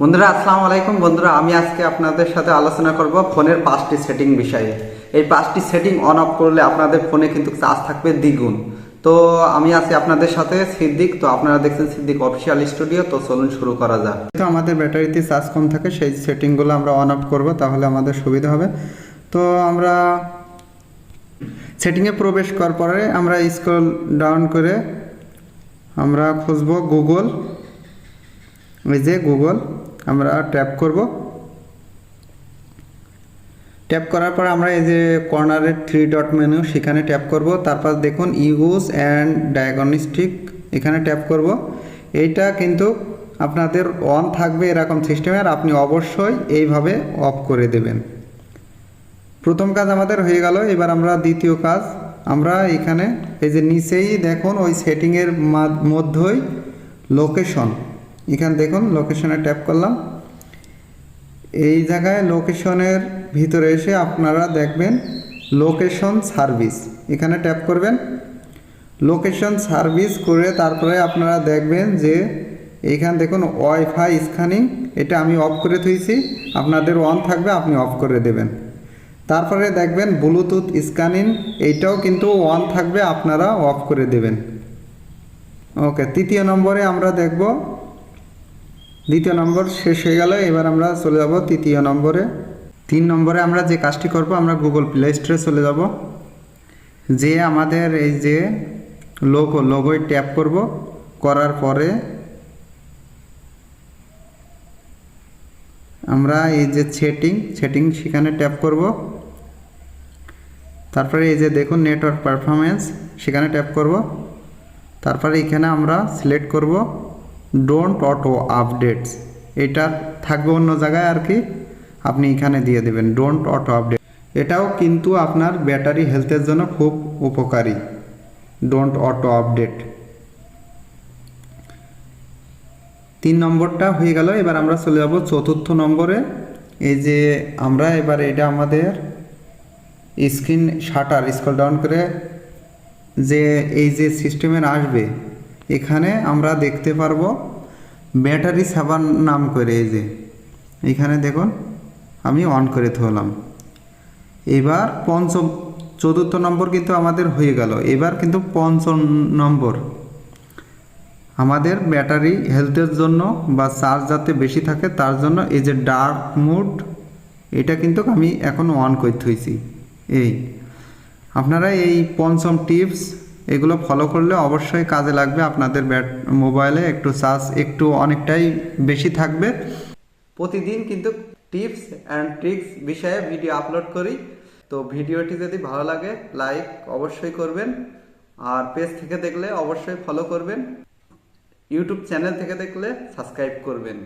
বন্ধুরা, আসসালামু আলাইকুম। বন্ধুরা, আমি আজকে আপনাদের সাথে আলোচনা করব ফোনের পাঁচটি সেটিং বিষয়ে। এই পাঁচটি সেটিং অন অফ করলে আপনাদের ফোনে কিন্তু চার্জ থাকবে দ্বিগুণ। তো আমি আছি আপনাদের সাথে সিদ্দিক। তো আপনারা দেখছেন সিদ্দিক অফিসিয়াল স্টুডিও তো চলুন শুরু করা যাক। তো আমাদের ব্যাটারিতে চার্জ কম থাকে, সেই সেটিংগুলো আমরা অন অফ করব, তাহলে আমাদের সুবিধা হবে। তো আমরা সেটিংয়ে প্রবেশ করার পরে আমরা স্ক্রল ডাউন করে আমরা খুঁজব গুগল এই যে গুগল আমরা ট্যাপ করব। ট্যাপ করার পর আমরা এই যে কর্নারের থ্রি ডট মেনু সেখানে ট্যাপ করব। তারপর দেখুন ইউজ অ্যান্ড ডায়াগনস্টিক এখানে ট্যাপ করব। এইটা কিন্তু আপনাদের অন থাকবে এরকম সিস্টেমে আর আপনি অবশ্যই এইভাবে অফ করে দেবেন। প্রথম কাজ আমাদের হয়ে গেল, এবার আমরা দ্বিতীয় কাজ। আমরা এখানে, এই যে নিচেই দেখুন, ওই সেটিংয়ের মধ্যেই লোকেশন এখানে দেখুন লোকেশনে ট্যাপ করলাম। এই জায়গায় লোকেশনের ভিতরে এসে আপনারা দেখবেন লোকেশন সার্ভিস এখানে ট্যাপ করবেন। লোকেশন সার্ভিস করে তারপরে আপনারা দেখবেন যে এইখানে দেখুন ওয়াইফাই স্ক্যানিং এটা আমি অফ করে থুইছি। আপনাদের অন থাকবে, আপনি অফ করে দেবেন। তারপরে দেখবেন ব্লুটুথ স্ক্যানিং এইটাও কিন্তু অন থাকবে, আপনারা অফ করে দেবেন। ওকে তৃতীয় নম্বরে আমরা দেখব দ্বিতীয় নম্বর শেষ হয়ে গেল, এবার আমরা চলে যাব তৃতীয় নম্বরে। তিন নম্বরে আমরা যে কাজটি করব, আমরা গুগল প্লে স্টোরে চলে যাব, যে আমাদের এই যে লোগো লোগোয় ট্যাপ করব, করার পরে আমরা এই যে সেটিং সেটিং সেখানে ট্যাপ করব। তারপরে এই যে দেখুন নেটওয়ার্ক পারফরমেন্স সেখানে ট্যাপ করব। তারপরে এখানে আমরা সিলেক্ট করব। ডোন্ট অটো আপডেটস এটা থাকবে অন্য জায়গায় আর কি। আপনি এখানে দিয়ে দেবেন ডোন্ট অটো আপডেট এটাও কিন্তু আপনার ব্যাটারি হেলথের জন্য খুব উপকারী। ডোন্ট অটো আপডেট তিন নম্বরটা হয়ে গেল, এবার আমরা চলে যাব চতুর্থ নম্বরে। এই যে আমরা এবার এটা আমাদের স্ক্রিন শাটার স্কল ডাউন করে যে এই যে সিস্টেমের আসবে এখানে আমরা দেখতে পারব ব্যাটারি সেভার নাম করে এই যে। এখানে দেখুন, আমি অন করে ধরলাম। এবার পঞ্চম, চতুর্থ নম্বর কিন্তু আমাদের হয়ে গেল। এবার কিন্তু পঞ্চম নম্বর। আমাদের ব্যাটারি হেলথের জন্য বা চার্জ যাতে বেশি থাকে, তার জন্য এই যে ডার্ক মুড, এটা কিন্তু আমি এখন অন করে থইছি। এই, আপনারা এই পঞ্চম টিপস এগুলো ফলো করলে অবশ্যই কাজে লাগবে আপনাদের ব্যাট মোবাইলে একটু চার্জ একটু অনেকটাই বেশি থাকবে। প্রতিদিন কিন্তু টিপস অ্যান্ড ট্রিক্স বিষয়ে ভিডিও আপলোড করি। তো ভিডিওটি যদি ভালো লাগে লাইক অবশ্যই করবেন। আর পেজ থেকে দেখলে অবশ্যই ফলো করবেন। ইউটিউব চ্যানেল থেকে দেখলে সাবস্ক্রাইব করবেন।